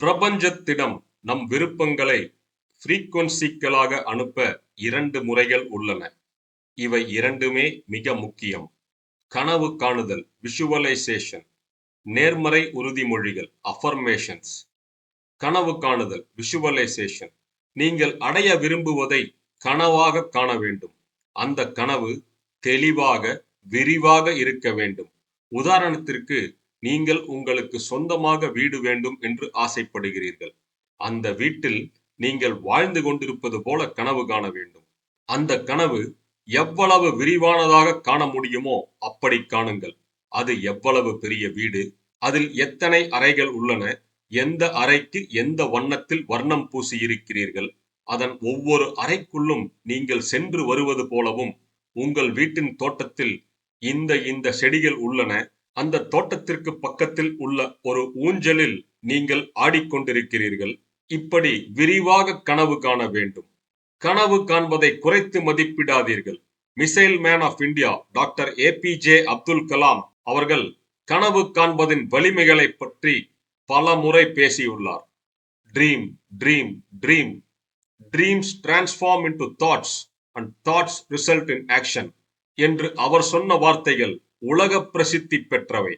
பிரபஞ்சத்திடம் நம் விருப்பங்களை ஃப்ரீக்வன்சிக்களாக அனுப்ப இரண்டு முறைகள் உள்ளன. இவை இரண்டுமே மிக முக்கியம். கனவு காணுதல் விஷுவலைசேஷன் நேர்மறை உறுதிமொழிகள் அஃபர்மேஷன்ஸ் கனவு காணுதல் விஷுவலைசேஷன் நீங்கள் அடைய விரும்புவதை கனவாக காண வேண்டும். அந்த கனவு தெளிவாக விரிவாக இருக்க வேண்டும். உதாரணத்திற்கு நீங்கள் உங்களுக்கு சொந்தமாக வீடு வேண்டும் என்று ஆசைப்படுகிறீர்கள். அந்த வீட்டில் நீங்கள் வாழ்ந்து கொண்டிருப்பது போல கனவு காண வேண்டும். அந்த கனவு எவ்வளவு விரிவானதாக காண முடியுமோ அப்படி காணுங்கள். அது எவ்வளவு பெரிய வீடு அதில் எத்தனை அறைகள் உள்ளன எந்த அறைக்கு எந்த வண்ணத்தில் வர்ணம் பூசி இருக்கிறீர்கள் அதன் ஒவ்வொரு அறைக்குள்ளும் நீங்கள் சென்று வருவது போலவும் உங்கள் வீட்டின் தோட்டத்தில் இந்த இந்த செடிகள் உள்ளன அந்த தோட்டத்திற்கு பக்கத்தில் உள்ள ஒரு ஊஞ்சலில் நீங்கள் ஆடிக்கொண்டிருக்கிறீர்கள். இப்படி விரிவாக கனவு காண வேண்டும். கனவு காண்பதை குறைத்து மதிப்பிடாதீர்கள். Missile man of India doctor A P J Abdul Kalam அவர்கள் கனவு காண்பதின் வலிமைகளை பற்றி பல முறை பேசியுள்ளார். Dream dream dream dreams transform into thoughts and thoughts result in action என்று அவர் சொன்ன வார்த்தைகள் உலக பிரசித்தி பெற்றவை.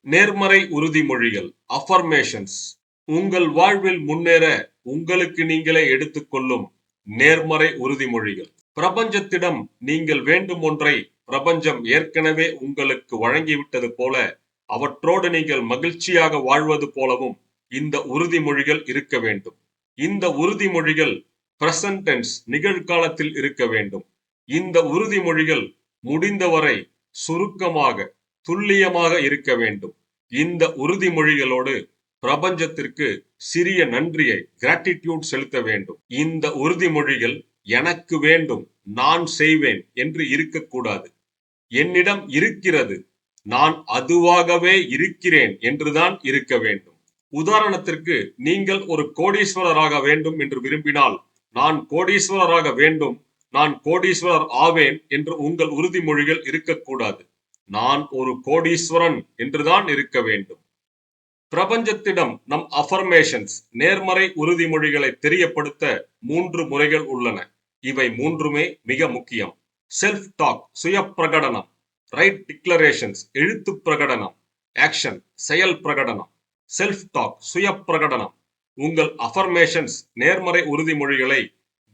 நேர்மறை உறுதிமொழிகள் அஃபர்மேஷன்ஸ் உங்கள் வாழ்வில் முன்னேற உங்களுக்கு நீங்களே எடுத்துக்கொள்ளும் நேர்மறை உறுதிமொழிகள். பிரபஞ்சத்திடம் நீங்கள் வேண்டும் ஒன்றை பிரபஞ்சம் ஏற்கனவே உங்களுக்கு வழங்கிவிட்டது போல அவற்றோடு நீங்கள் மகிழ்ச்சியாக வாழ்வது போலவும் இந்த உறுதிமொழிகள் இருக்க வேண்டும். இந்த உறுதிமொழிகள் பிரசன்டென்ஸ் நிகழ்காலத்தில் இருக்க வேண்டும். இந்த உறுதிமொழிகள் முடிந்தவரை சுருக்கமாக துல்லியமாக இருக்க வேண்டும். இந்த உறுதிமொழிகளோடு பிரபஞ்சத்திற்கு சிறிய நன்றியை கிராட்டிடியூட் செலுத்த வேண்டும். இந்த உறுதிமொழிகள் எனக்கு வேண்டும் நான் செய்வேன் என்று இருக்கக்கூடாது. என்னிடம் இருக்கிறது நான் அதுவாகவே இருக்கிறேன் என்றுதான் இருக்க வேண்டும். உதாரணத்திற்கு நீங்கள் ஒரு கோடீஸ்வரராக வேண்டும் என்று விரும்பினால் நான் கோடீஸ்வரராக வேண்டும் நான் கோடீஸ்வரர் ஆவேன் என்று உங்கள் உறுதிமொழிகள் இருக்கக்கூடாது. நான் ஒரு கோடீஸ்வரன் என்றுதான் இருக்க வேண்டும். பிரபஞ்சத்திடம் நம் அஃபர்மேஷன்ஸ் நேர்மறை உறுதிமொழிகளை தெரியப்படுத்த மூன்று முறைகள் உள்ளன. இவை மூன்றுமே மிக முக்கியம். செல்ஃப் டாக் சுய பிரகடனம் ரைட் டிக்ளரேஷன்ஸ் எழுத்து பிரகடனம். ஆக்ஷன் செயல் பிரகடனம். செல்ஃப் டாக் சுய பிரகடனம் உங்கள் அஃபர்மேஷன்ஸ் நேர்மறை உறுதிமொழிகளை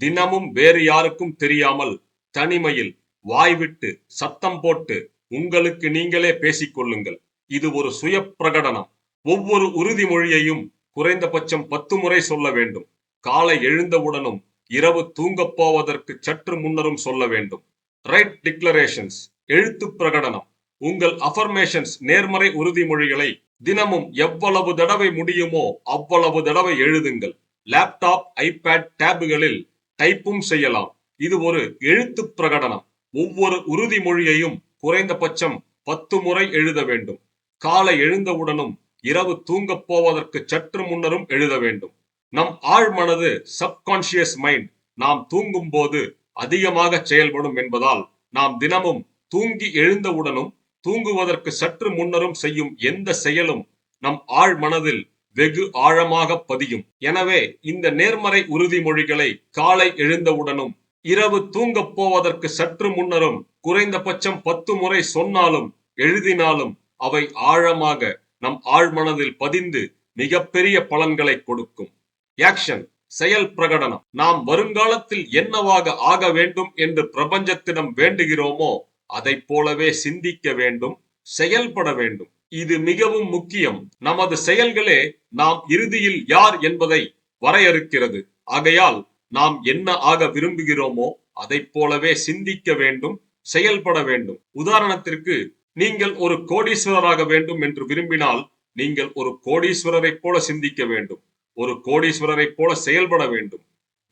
தினமும் வேறு யாருக்கும் தெரியாமல் தனிமையில் வாய்விட்டு சத்தம் போட்டு உங்களுக்கு நீங்களே பேசிக்கொள்ளுங்கள். இது ஒரு சுய பிரகடனம் ஒவ்வொரு உறுதிமொழியையும் குறைந்தபட்சம் பத்து முறை சொல்ல வேண்டும். காலை எழுந்தவுடனும் இரவு தூங்கப் போவதற்கு சற்று முன்னரும் சொல்ல வேண்டும். ரைட் டிக்ளரேஷன்ஸ் எழுத்து பிரகடனம். உங்கள் அஃபர்மேஷன்ஸ் நேர்மறை உறுதிமொழிகளை தினமும் எவ்வளவு தடவை முடியுமோ அவ்வளவு தடவை எழுதுங்கள். லேப்டாப் ஐபேட் டேபுகளில் டைப்பும் செய்யலாம். இது ஒரு எழுத்து பிரகடனம். ஒவ்வொரு உறுதிமொழியையும் குறைந்தபட்சம் பத்து முறை எழுத வேண்டும். காலை எழுந்தவுடனும் இரவு தூங்கப் போவதற்கு சற்று முன்னரும் எழுத வேண்டும். நம் ஆழ் மனது சப்கான்சியஸ் மைண்ட் நாம் தூங்கும் போது அதிகமாக செயல்படும் என்பதால் நாம் தினமும் தூங்கி எழுந்தவுடனும் தூங்குவதற்கு சற்று முன்னரும் செய்யும் எந்த செயலும் நம் ஆழ் மனதில் வெகு ஆழமாக பதியும். எனவே இந்த நேர்மறை உறுதிமொழிகளை காலை எழுந்தவுடனும் இரவு தூங்கப் போவதற்கு சற்று முன்னரும் குறைந்தபட்சம் பத்து முறை சொன்னாலும் எழுதினாலும் அவை ஆழமாக நம் ஆழ்மனதில் பதிந்து மிகப்பெரிய பலன்களை கொடுக்கும். ஆக்ஷன் செயல் பிரகடனம். நாம் வருங்காலத்தில் என்னவாக ஆக வேண்டும் என்று பிரபஞ்சத்திடம் வேண்டுகிறோமோ அதை போலவே சிந்திக்க வேண்டும் செயல்பட வேண்டும். இது மிகவும் முக்கியம். நமது செயல்களே நாம் இறுதியில் யார் என்பதை வரையறுக்கிறது. ஆகையால் நாம் என்ன ஆக விரும்புகிறோமோ அதை போலவே சிந்திக்க வேண்டும் செயல்பட வேண்டும். உதாரணத்திற்கு நீங்கள் ஒரு கோடீஸ்வரராக வேண்டும் என்று விரும்பினால் நீங்கள் ஒரு கோடீஸ்வரரை போல சிந்திக்க வேண்டும் ஒரு கோடீஸ்வரரை போல செயல்பட வேண்டும்.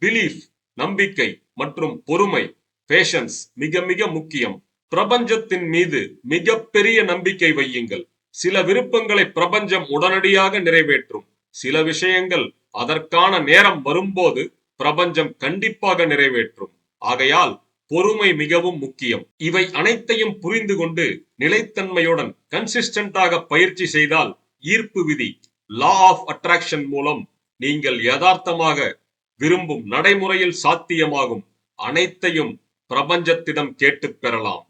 பிலீஃப் நம்பிக்கை மற்றும் பொறுமை பேஷன்ஸ் மிக மிக முக்கியம். பிரபஞ்சத்தின் மீது மிக பெரிய நம்பிக்கை வையுங்கள். சில விருப்பங்களை பிரபஞ்சம் உடனடியாக நிறைவேற்றும். சில விஷயங்கள் அதற்கான நேரம் வரும்போது பிரபஞ்சம் கண்டிப்பாக நிறைவேற்றும். ஆகையால் பொறுமை மிகவும் முக்கியம். இவை அனைத்தையும் புரிந்து கொண்டு நிலைத்தன்மையுடன் கன்சிஸ்டன்டாக பயிற்சி செய்தால் ஈர்ப்பு விதி லா ஆஃப் அட்ராக்ஷன் மூலம் நீங்கள் யதார்த்தமாக விரும்பும் நடைமுறையில் சாத்தியமாகும். அனைத்தையும் பிரபஞ்சத்திடம் கேட்டுப் பெறலாம்.